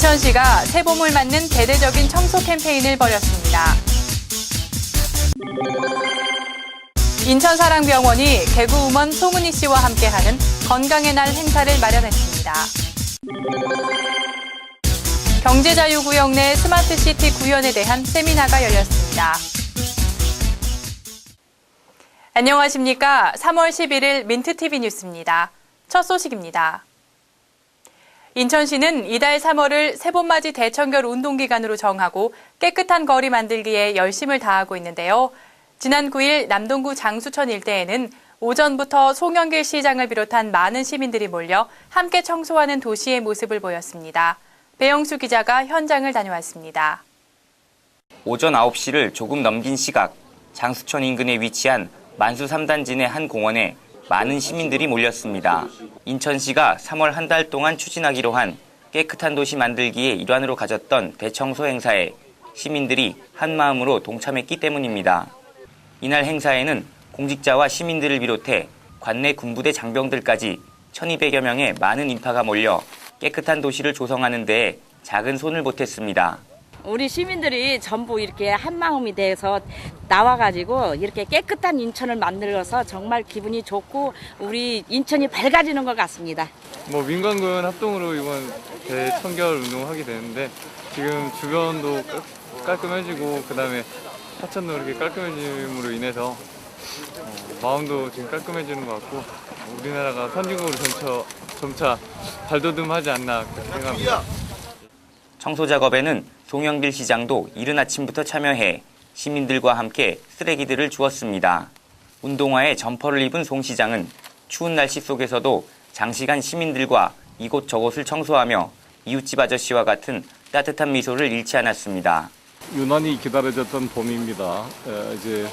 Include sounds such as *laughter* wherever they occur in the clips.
인천시가 새봄을 맞는 대대적인 청소 캠페인을 벌였습니다. 인천사랑병원이 개그우먼 송은희 씨와 함께하는 건강의 날 행사를 마련했습니다. 경제자유구역 내 스마트시티 구현에 대한 세미나가 열렸습니다. 안녕하십니까. 3월 11일 민트TV 뉴스입니다. 첫 소식입니다. 인천시는 이달 3월을 새봄맞이 대청결 운동기간으로 정하고 깨끗한 거리 만들기에 열심을 다하고 있는데요. 지난 9일 남동구 장수천 일대에는 오전부터 송영길 시장을 비롯한 많은 시민들이 몰려 함께 청소하는 도시의 모습을 보였습니다. 배영수 기자가 현장을 다녀왔습니다. 오전 9시를 조금 넘긴 시각 장수천 인근에 위치한 만수 3단지 내한 공원에 많은 시민들이 몰렸습니다. 인천시가 3월 한 달 동안 추진하기로 한 깨끗한 도시 만들기의 일환으로 가졌던 대청소 행사에 시민들이 한 마음으로 동참했기 때문입니다. 이날 행사에는 공직자와 시민들을 비롯해 관내 군부대 장병들까지 1200여 명의 많은 인파가 몰려 깨끗한 도시를 조성하는 데에 작은 손을 보탰습니다. 우리 시민들이 전부 이렇게 한 마음이 돼서 나와가지고 이렇게 깨끗한 인천을 만들어서 정말 기분이 좋고 우리 인천이 밝아지는 것 같습니다. 뭐 민관군 합동으로 이번 대청결 운동을 하게 되는데 지금 주변도 깔- 깔끔해지고 그다음에 하천도 이렇게 깔끔해짐으로 인해서 어, 마음도 지금 깔끔해지는 것 같고 우리나라가 선진국으로 점차, 점차 발돋움하지 않나 그렇게 생각합니다. 청소 작업에는 송영길 시장도 이른 아침부터 참여해 시민들과 함께 쓰레기들을 주웠습니다. 운동화에 점퍼를 입은 송 시장은 추운 날씨 속에서도 장시간 시민들과 이곳저곳을 청소하며 이웃집 아저씨와 같은 따뜻한 미소를 잃지 않았습니다. 유난히 기다려졌던 봄입니다. 에, 이제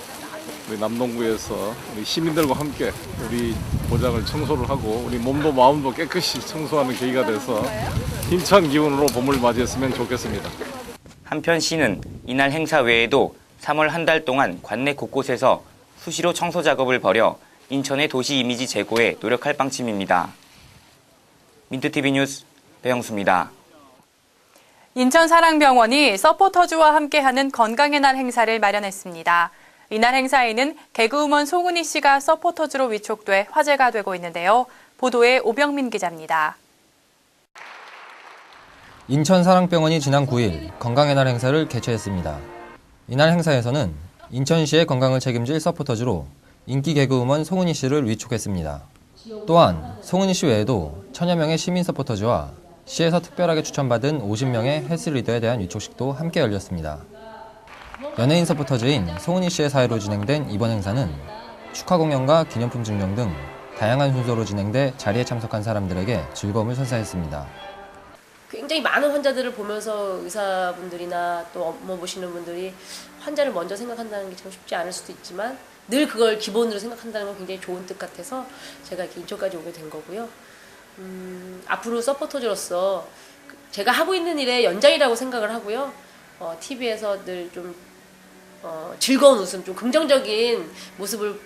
우리 남동구에서 우리 시민들과 함께 우리 고장을 청소를 하고 우리 몸도 마음도 깨끗이 청소하는 계기가 돼서 힘찬 기운으로 봄을 맞이했으면 좋겠습니다. 한편 시는 이날 행사 외에도 3월 한 달 동안 관내 곳곳에서 수시로 청소 작업을 벌여 인천의 도시 이미지 제고에 노력할 방침입니다. 민트TV 뉴스 배영수입니다. 인천사랑병원이 서포터즈와 함께하는 건강의 날 행사를 마련했습니다. 이날 행사에는 개그우먼 송은희 씨가 서포터즈로 위촉돼 화제가 되고 있는데요. 보도에 오병민 기자입니다. 인천사랑병원이 지난 9일 건강의 날 행사를 개최했습니다. 이날 행사에서는 인천시의 건강을 책임질 서포터즈로 인기 개그우먼 송은희 씨를 위촉했습니다. 또한 송은희 씨 외에도 천여 명의 시민 서포터즈와 시에서 특별하게 추천받은 50명의 헬스 리더에 대한 위촉식도 함께 열렸습니다. 연예인 서포터즈인 송은희 씨의 사회로 진행된 이번 행사는 축하 공연과 기념품 증정 등 다양한 순서로 진행돼 자리에 참석한 사람들에게 즐거움을 선사했습니다. 굉장히 많은 환자들을 보면서 의사분들이나 또 업무 보시는 분들이 환자를 먼저 생각한다는 게 참 쉽지 않을 수도 있지만 늘 그걸 기본으로 생각한다는 건 굉장히 좋은 뜻 같아서 제가 이렇게 인천까지 오게 된 거고요. 음, 앞으로 서포터즈로서 그 제가 하고 있는 일의 연장이라고 생각을 하고요. 어, TV에서 늘좀 어, 즐거운 웃음, 좀 긍정적인 모습을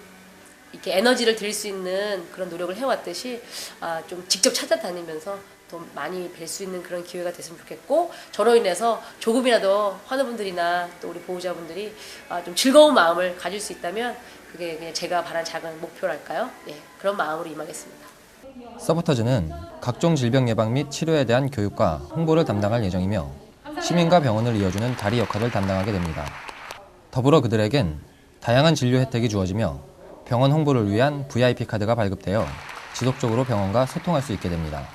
이렇게 에너지를 드릴 수 있는 그런 노력을 해왔듯이 아, 좀 직접 찾아다니면서 더 많이 뵐 수 있는 그런 기회가 됐으면 좋겠고 저로 인해서 조금이라도 환우분들이나 또 우리 보호자분들이 아, 좀 즐거운 마음을 가질 수 있다면 그게 그냥 제가 바란 작은 목표랄까요? 예, 그런 마음으로 임하겠습니다. 서포터즈는 각종 질병 예방 및 치료에 대한 교육과 홍보를 담당할 예정이며 시민과 병원을 이어주는 다리 역할을 담당하게 됩니다. 더불어 그들에겐 다양한 진료 혜택이 주어지며 병원 홍보를 위한 VIP 카드가 발급되어 지속적으로 병원과 소통할 수 있게 됩니다.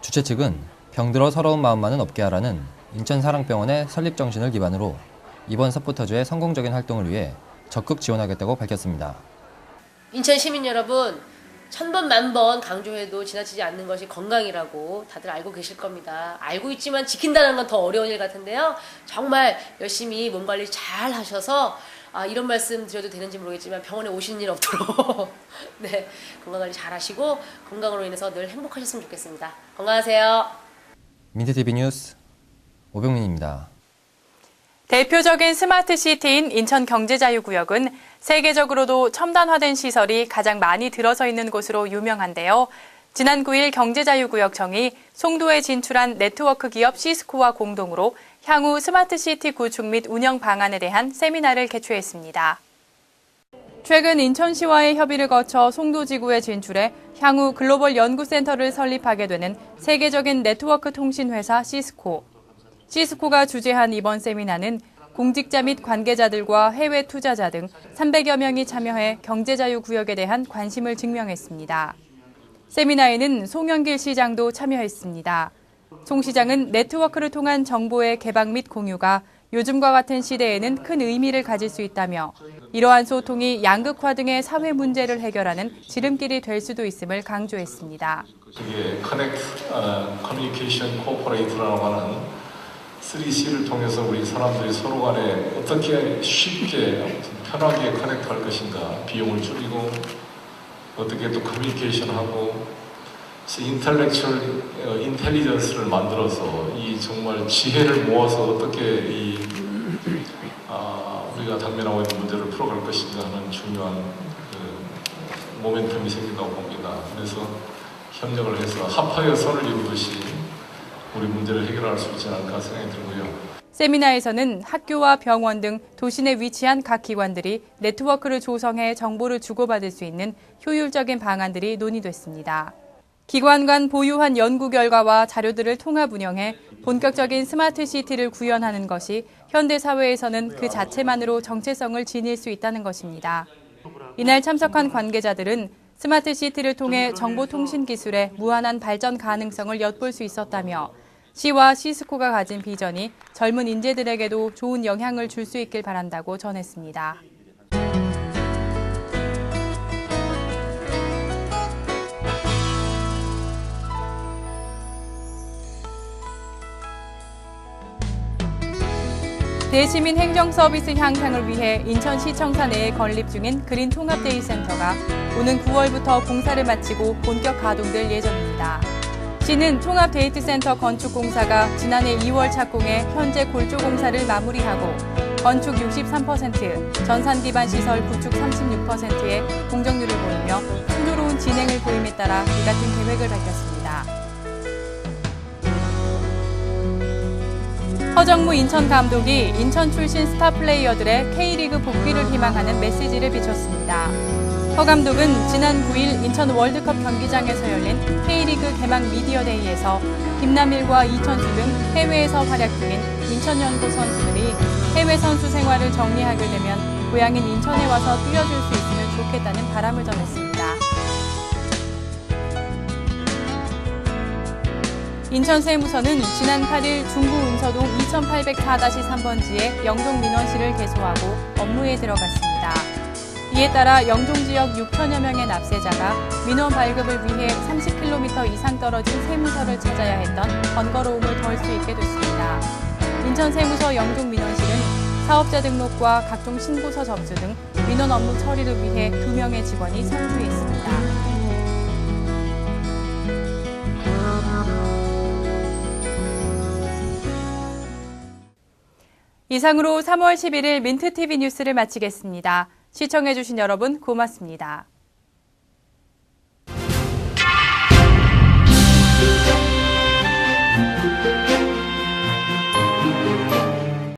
주최 측은 병들어 서러운 마음만은 없게 하라는 인천사랑병원의 설립 정신을 기반으로 이번 서포터즈의 성공적인 활동을 위해 적극 지원하겠다고 밝혔습니다. 인천 시민 여러분, 천번 만번 강조해도 지나치지 않는 것이 건강이라고 다들 알고 계실 겁니다. 알고 있지만 지킨다는 건 더 어려운 일 같은데요. 정말 열심히 몸 관리 잘 하셔서 아, 이런 말씀 드려도 되는지 모르겠지만 병원에 오시는 일 없도록 *laughs* 네, 건강 관리 잘 하시고 건강으로 인해서 늘 행복하셨으면 좋겠습니다. 건강하세요. 민트TV 뉴스 오병민입니다. 대표적인 스마트 시티인 인천 경제자유구역은 세계적으로도 첨단화된 시설이 가장 많이 들어서 있는 곳으로 유명한데요. 지난 9일 경제자유구역청이 송도에 진출한 네트워크 기업 시스코와 공동으로 향후 스마트시티 구축 및 운영 방안에 대한 세미나를 개최했습니다. 최근 인천시와의 협의를 거쳐 송도지구에 진출해 향후 글로벌 연구센터를 설립하게 되는 세계적인 네트워크 통신회사 시스코. 시스코가 주재한 이번 세미나는 공직자 및 관계자들과 해외 투자자 등 300여 명이 참여해 경제자유 구역에 대한 관심을 증명했습니다. 세미나에는 송영길 시장도 참여했습니다. 송 시장은 네트워크를 통한 정보의 개방 및 공유가 요즘과 같은 시대에는 큰 의미를 가질 수 있다며 이러한 소통이 양극화 등의 사회 문제를 해결하는 지름길이 될 수도 있음을 강조했습니다. 이게 커넥트 어, 커뮤니케이션 코퍼레이트라고 하는 3C를 통해서 우리 사람들이 서로 간에 어떻게 쉽게 편하게 커넥트할 것인가 비용을 줄이고 어떻게 또 커뮤니케이션하고 인텔렉츄얼 인텔리전스를 만들어서 이 정말 지혜를 모아서 어떻게 이 아, 우리가 당면하고 있는 문제를 풀어갈 것인가 하는 중요한 그 모멘텀이 생긴다고 봅니다. 그래서 협력을 해서 합하여 선을 이루듯이 우리 문제를 해결할 수 있지 않을까 생각이 들고요. 세미나에서는 학교와 병원 등 도시 내 위치한 각 기관들이 네트워크를 조성해 정보를 주고받을 수 있는 효율적인 방안들이 논의됐습니다. 기관 간 보유한 연구 결과와 자료들을 통합 운영해 본격적인 스마트 시티를 구현하는 것이 현대 사회에서는 그 자체만으로 정체성을 지닐 수 있다는 것입니다. 이날 참석한 관계자들은 스마트 시티를 통해 정보통신 기술의 무한한 발전 가능성을 엿볼 수 있었다며 시와 시스코가 가진 비전이 젊은 인재들에게도 좋은 영향을 줄 수 있길 바란다고 전했습니다. 대시민 행정 서비스 향상을 위해 인천시청사 내에 건립 중인 그린 통합데이센터가 오는 9월부터 공사를 마치고 본격 가동될 예정입니다. 시는 통합데이트센터 건축 공사가 지난해 2월 착공해 현재 골조 공사를 마무리하고 건축 63%, 전산 기반 시설 구축 36%의 공정률을 보이며 순조로운 진행을 보임에 따라 이 같은 계획을 밝혔습니다. 허정무 인천 감독이 인천 출신 스타 플레이어들의 K리그 복귀를 희망하는 메시지를 비췄습니다. 허 감독은 지난 9일 인천 월드컵 경기장에서 열린 K리그 개막 미디어데이에서 김남일과 이천수 등 해외에서 활약 중인 인천연고 선수들이 해외 선수 생활을 정리하게 되면 고향인 인천에 와서 뛰어줄 수 있으면 좋겠다는 바람을 전했습니다. 인천세무서는 지난 8일 중구 운서동 2804-3번지에 영동 민원실을 개소하고 업무에 들어갔습니다. 이에 따라 영동 지역 6천여 명의 납세자가 민원 발급을 위해 30km 이상 떨어진 세무서를 찾아야 했던 번거로움을 덜 수 있게 됐습니다. 인천세무서 영동 민원실은 사업자 등록과 각종 신고서 접수 등 민원 업무 처리를 위해 2명의 직원이 선수해 있습니다. 이상으로 3월 11일 민트TV 뉴스를 마치겠습니다. 시청해주신 여러분 고맙습니다.